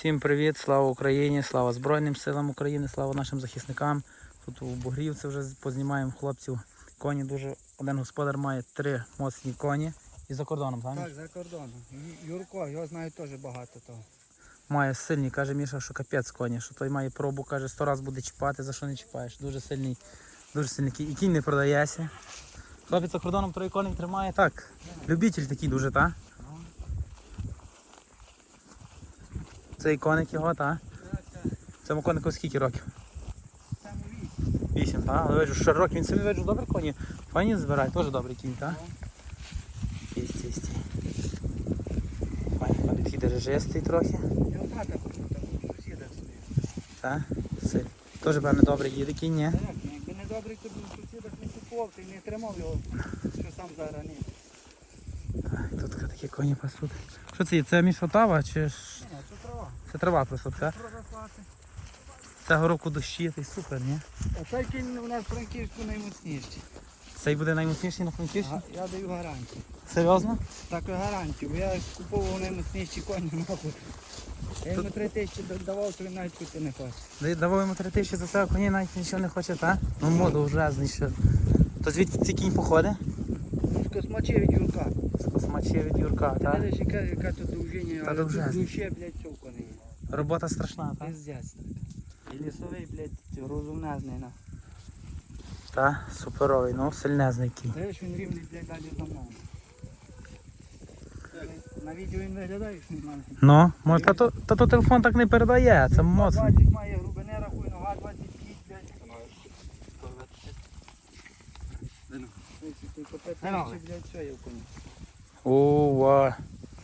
Всім привіт, слава Україні, слава Збройним силам України, слава нашим захисникам. Тут у Бугрівці вже познімаємо хлопців. Коні дуже. Один господар має три моцні коні і за кордоном, так? Так, за кордоном. Юрко, його знають теж багато того. Має сильні, каже Міша, що капець коні, що той має пробу, каже, сто раз буде чіпати, за що не чіпаєш. Дуже сильний, дуже сильний кінь. І кінь не продається. Хлопець за кордоном троє коней тримає. Так, любитель такий дуже, так? Цей коник його, так? Цьому конику скільки років? Вісім. Вісім, так? Але виджу, що років він собі виджу добре коні. Файні збирає, теж добрий кінь, так? Стій, стій, стій. Файний коник такий дережистий трохи. Його хата там сусіда стоїть. Так? Теж, певне, добре їде кінь, ні? Так, ну, якби не добрий, то б сусідах не купував, ти не тримав його, що сам зараз ні. Тут такі коні пасуть. Що це є? Це мішотава чи ж це трава. просто, так? Проросла. Цього року дощі, та й супер, ні? А цей кінь у нас в Франківську наймоцніший. Цей буде наймощніший на Франківщині? Га- Я даю гарантію. Серйозно? Так гарантію, бо я купував наймоцніші коні, нахуй. Я йому три тисячі давав, то він навіть купити не хоче. Да- Давав йому три тисячі за цього коні, навіть нічого не хоче, так? Ну моду вже знищив. То звідки ці кінь походить? З космачі від Юрка. З космачі від Юрка, Ти так? бачиш, яка, яка тут довження, але довжезна. тут душе, блядь, цього. Робота страшна, так? Пиздець так. І лісовий, блядь, розумнезний, на. Так, суперовий, ну сильнезний кінь. Знаєш, він рівний, блядь, далі за мною. На відео він виглядає, що він має. Ну, може, та то, та то телефон так не передає, це моцний. 20 має грубини, рахуй, нога 26, блядь. Копитовичі, блядь, що є в коні? Ова,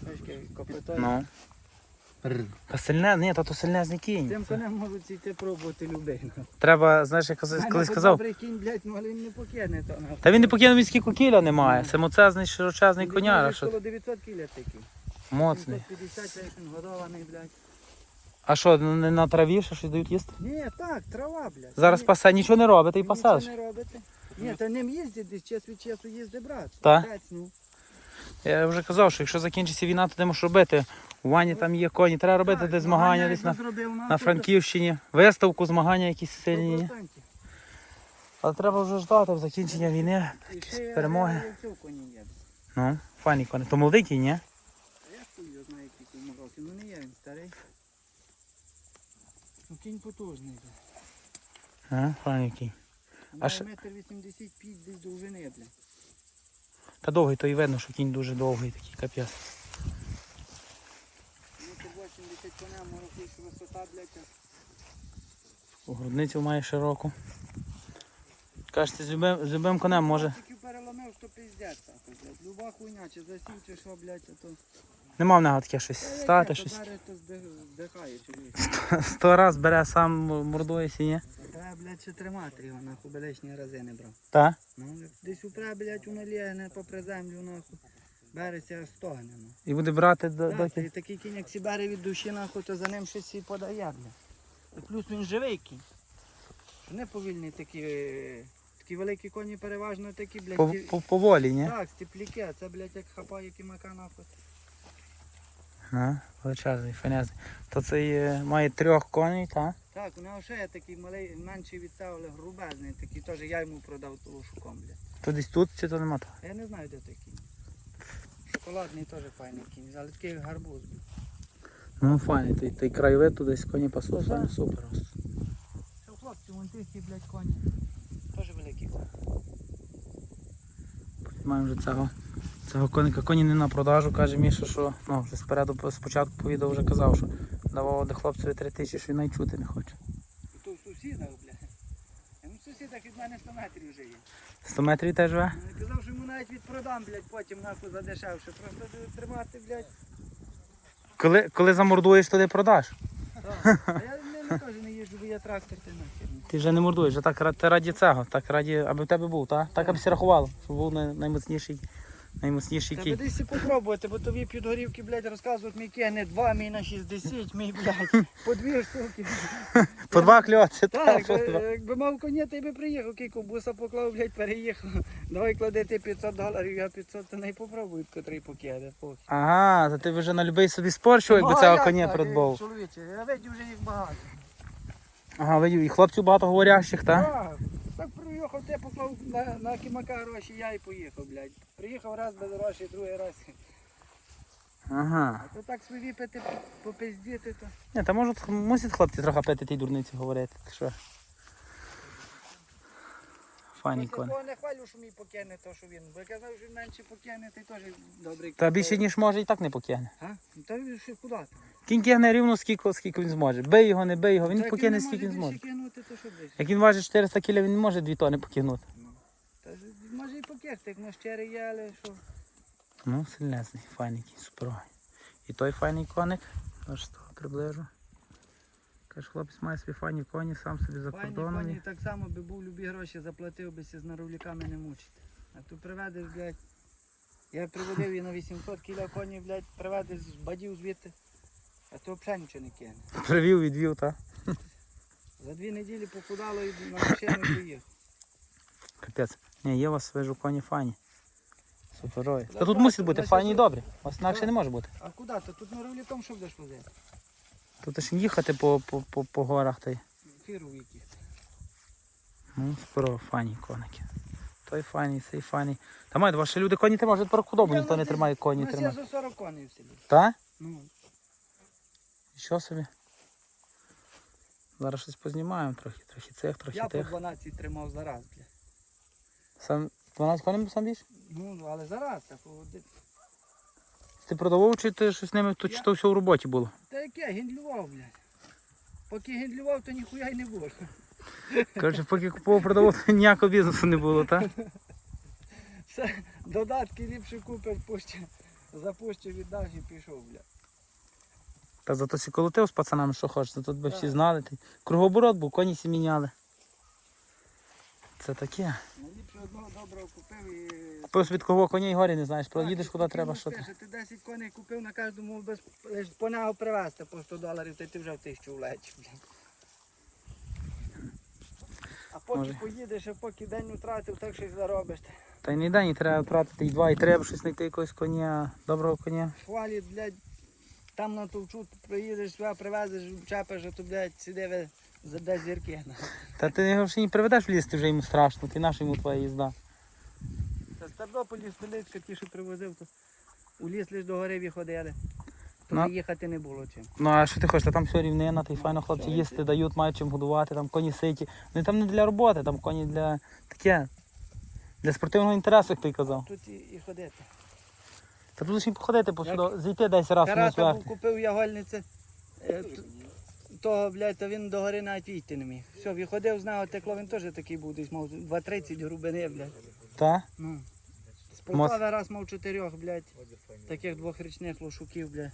Знаєш, копитовичі. ну. Та сильне, ні, та то сильнезний кінь. Тим конем можуть йти пробувати людей. ну. Треба, знаєш, я колись- колись сказав, Добрий кінь, блядь, ну але він не покине то. нахуй. Та він не покинув міський кукіля немає. Самоцезний широчезний Він коняра. Що... коло 900 кіля такий. Моцний. 750, він годований, блядь. А що, не на траві що щось дають їсти? Ні, так, трава, блядь. Зараз Ні, пасе, нічого не робите і нічого не робите. Ні, та ним їздять, десь час від часу їзди брат. Та? Отець, ну. Я вже казав, що якщо закінчиться війна, то ти можеш робити. У Вані там є коні, треба робити десь змагання десь на, на Франківщині. Виставку, змагання якісь сильні. ні? 100%. Але треба вже ждати закінчення війни. Ще перемоги. Ну, файні коні. То молодий кінь, ні? А Я хуй знаю, який йому років. Ну не є він старий. Ну кінь потужний. А, файний кінь. А ще- метр 85 десь довжини, блядь. Та довгий, то і видно, що кінь дуже довгий, такий капець. Метр 80 коня, може якась висота, блядь. грудницю має широку. Кажете, з любим, з любим конем може. Тільки переломив, що пиздець, так, блядь. Люба хуйня, чи засів, чи що, блядь, а то... Нема в нього таке щось стати, щось. здихає, чоловік. Сто раз бере сам мордується, ні? Треба, блядь, ще тримати його, нахуй, би лишні рази не брав. Та? Ну, десь упре, блядь, воно лягне попри землю, нахуй. Береться, аж стогне, ну. І буде брати до, Так, і такий кінь, як сі бере від душі, нахуй, то за ним щось і подає. І плюс він живий кінь. Не повільний такі, е, такі великі коні переважно такі, блядь. По, ті- по, поволі, ні? Так, степліки, а це, блядь, як хапає кімака, нахуй. Ну, величезний, фанезний. То це є- має трьох коней, так? Так, у нього ще є такий малий, менший від цього, але грубезний, такий теж я йому продав того шуком, блядь. То десь тут чи то нема то? Я не знаю, де кінь. Шоколадний теж файний кінь, але такий як гарбуз. Ну, файний, той, той краєвид тут десь коні пасуть, файно, супер. Що хлопці, вон тихі, блядь, коні. Теж великий коні. Маємо вже цього. Цього коника. Коні не на продажу, каже Міша, що ну, вже спереду спочатку по відео вже казав, що давав де хлопцеві три тисячі, що він навіть чути не хоче. І то в сусідах, блядь. А ну в від мене 100 метрів вже є. 100 метрів теж живе? Ну, навіть відпродам, блядь, потім нахуй задешевше. Просто тримати, блядь. Коли, коли замордуєш, тоді продаш. Так. А я не, не теж не їжджу, бо я трактор ти нахер. Ти вже не мордуєш, а так ра- ти раді цього, так раді, аби в тебе був, так? Так аби всі рахували, щоб був най- найміцніший Наймощніший Та кінь. десь попробувати, бо тобі під горівки, блядь, розказують, мій кіне 2, мій на 60, мій, блядь, по дві штуки. По два кльоці, Так, по е, якби мав коня, ти би приїхав, кілько буса поклав, блядь, переїхав. Давай клади ти 500 доларів, я 500, то не попробуй, котрий покиде. похуй. Ага, то ти вже на любий собі спор, що якби Ну, цього коня придбав. Чоловіче, я видів вже їх багато. Ага, видів, і хлопців багато говорящих, так? Так, так приїхав, ти поклав на, на кімака гроші, я і поїхав, блядь. Приїхав раз без грошей, другий раз. Ага. А то так свої пити, попиздіти, то. Ні, та можуть, мусять хлопці трохи пити ті дурниці говорити. Так що. Коні. того не хвалю, що мій покине, то що він. Бо я казав, що він менше покине, ти теж добрий. Та більше ніж може і так не покине. А? Ну, Та він ще куди? Кінь кигне рівно скільки, скільки він зможе. Бий його, не бий його, він Та покине не скільки він зможе. кинути, то що. Як він важить 400 кг, він не може 2 тони покинути. Та ж може і покехти, як на щирий є, але що. Ну, сильнезний, файний кінь, суперовий. І той файний коник, аж того приближу. Каже, хлопець має свої файні коні, сам собі за Пані кордоном. коні так само би був любі гроші, заплатив би сі з наровляками не мучити. А тут приведеш, блядь. Я приводив її на 800 кіля коні, блядь, приведеш з бадів звідти. А то взагалі нічого не кине. Привів, відвів, та. За дві неділі похудало і на машину і поїхав. Капець. Ні, є у вас вижу коні файні. Суперові. Та тут тут бути файні і добрі. У вас інакше не може бути. А куди то? Тут наровляком що будеш возити? Тут ж їхати по, по, по, по горах та й. Фіру в. Ну, суперово, файні коники. Той файний, цей файний. Та мають ваші люди коні тримають, вже про худобу ніхто не тримає коні тримає. за 40 коней в селі. Та? Ну, Що собі? Зараз щось познімаємо трохи, трохи цих, трохи я по тих. 12 тримав за раз, бля. Сам 12 коней сам більше? Ну, але за раз, так. Ти продавав чи ти щось з ними тут Я- чи то все в роботі було? Та яке, гендлював, блядь. Поки гендлював, то ніхуя й не було. Коротше, поки купував, продавав, то ніякого бізнесу не було, так? Все, додатки ліпше купиш, пуще, запущу, віддав і пішов, бля. Та зато сі колотив з пацанами, що хочеш, тут би всі знали. Ти. Кругооборот був, коні сі міняли. Це таке. Найліпше одного доброго купив і... Купив собі такого коня і горі не знаєш, проїдеш куди треба, що ти. Ти 10 коней купив на кожному без лиш по привезти по 100 доларів, то ти вже в тисячу влечеш, бля. А поки Може. поїдеш, а поки день втратив, так щось заробиш. Та й не день, і треба тратити і два, і треба щось знайти якогось коня, доброго коня. Хвалять, блядь, там на товчу приїдеш, сюди привезеш, чепиш, а то, блядь, сиди ви за де зірки. Та ти його і не приведеш в ліс, ти вже йому страшно, ти наша йому твоя їзда. Та з Тернополі столицька ті, що привозив, то у ліс лиш до гори ходили. То Ну. їхати не було чим. Ну а що ти хочеш, та там все рівнина, та й файно хлопці Що, їсти дають, мають чим годувати, там коні ситі. Вони там не для роботи, там коні для таке. Для спортивного інтересу, як ти казав. Тут і, і ходити. Та тут лише походити по Як? сюди, зайти десь раз Карата був купив я гольниці. е, Того, блядь, то він до гори навіть війти не міг. Все, виходив з нього текло, він теж такий був, десь мав 2,30 грубини, блядь. Та? Ну. Мос- раз мав чотирьох, блядь, таких двохрічних лошуків, блядь.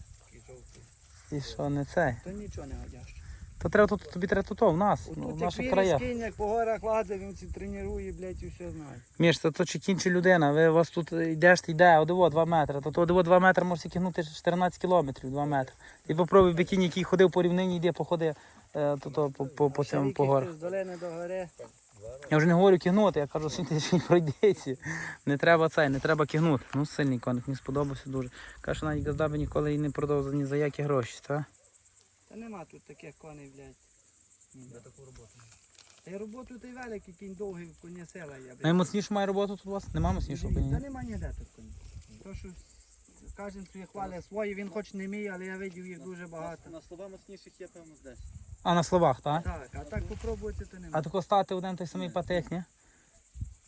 І що, не цей. То нічого не годяш. То треба тут, тобі треба тут, в нас, ну, в наших краях. кінь, як по горах лазить, він ці тренує, блядь, і все знає. Між, то, то чи кінь, людина, ви у вас тут йдеш, ти йде, одиво 2 метри, то то одиво 2 метри можеш тягнути 14 кілометрів, 2 метри. І попробуй би кінь, який ходив по рівнині, йде, походи е, то, то, по, по, по цьому по горах. З долини до гори. Я вже не говорю кігнути, я кажу, що ти ще не пройдеться. Не треба цей, не треба кігнути. Ну, сильний коник, мені сподобався дуже. Каже, що навіть газда би ніколи і не продав за ні за які гроші, так? Та нема тут таких коней, блядь. Ніде. таку роботу. Та й роботу той великий, кінь довгий, коня села є. блядь. Наймоцніше має роботу тут у вас? Нема моцнішого Та коня? нема ніде тут коней. То, що кожен свої хвали свої, він хоч не мій, але я видів їх дуже багато. На слова моцніших є, певно, десь. А на словах, так? Так, а так попробувати то нема. А тако стати один той самий патик, ні?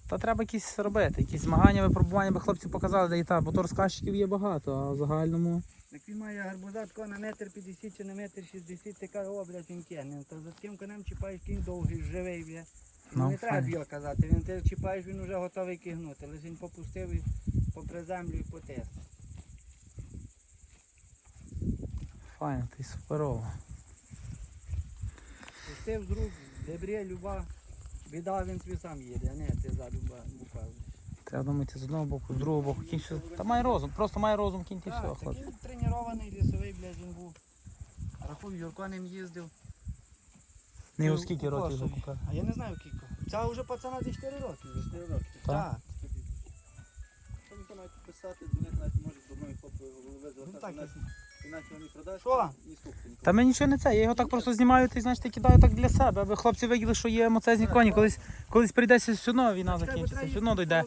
Та треба якісь робити, якісь змагання, випробування, би хлопці показали, де і так, бо то розказчиків є багато, а в загальному. Як він має гарбуза тако на метр 50 чи на метр 60, ти каже, о, блядь, він кене. Та за таким конем чіпаєш кінь довгий, живий, блядь. Ну, не треба б'є казати, він ти чіпаєш, він вже готовий кигнути. Лише він попустив і попри землю і потис. Файно, ти суперово. Пустив з рук, дебрє, люба, біда, він собі сам їде, а не ти ззаду ба- буквально. Треба це з одного боку, з другого боку. Кінь все. Та має розум, просто має розум, кінь ти все, Так, хлопці. такий тренірований лісовий, блядь, він був. Рахуй, Юрко ним їздив. Не його Ну, скільки років вже купив. А я не знаю кілько. Це вже пацана зі 4 роки. вже. 4 роки. Так. Так. Що навіть писати, дзвонити навіть може до мною хлопця голови Ну звертати. так, Іначе іначе. Що? Ні Та ми нічого не це, я його так просто знімаю, ти знаєш, ти кидаю так для себе, аби хлопці виділи, що є емоцезні коні. Колись, колись прийдеться все одно війна закінчиться, все одно дойде.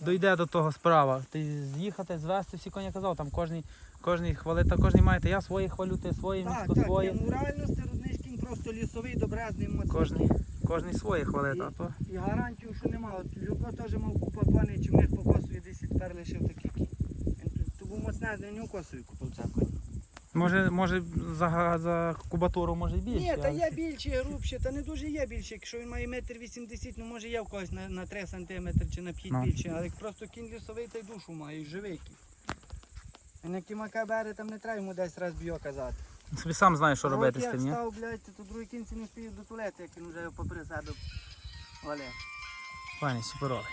Дойде до того справа. Ти з'їхати, звести всі коні я казав, там кожний, кожний хвалити, кожний маєте. Я свої хвалю, ти свої, Так, місто так, своє. ні, ну реально стерудний кінь просто лісовий, добрезний, моцний. Кожний, кожний своє хвалити, а то. І гарантію, що нема. От Люко теж мав купа коней, чи в них по косові десь відтепер лишив такий кінь. Він тут- то був моцнезний, не косові купив ця коні. Може, може за, за кубатуру може й більше. Ні, та але- є більші, грубші, та не дуже є більші. Якщо він має метр вісімдесят, ну може є в когось на, на 3 сантиметри чи на 5 Ну. більше, але просто кінь лісовий та й душу має, і живий кінь. Він як кімака бере, там не треба йому десь раз б'є казати. Собі сам знаєш, що А робити з тим, ні? як став, блядь, то другий кінці не стоїть до туалету, як він вже попри себе валяє. Пані, суперовий.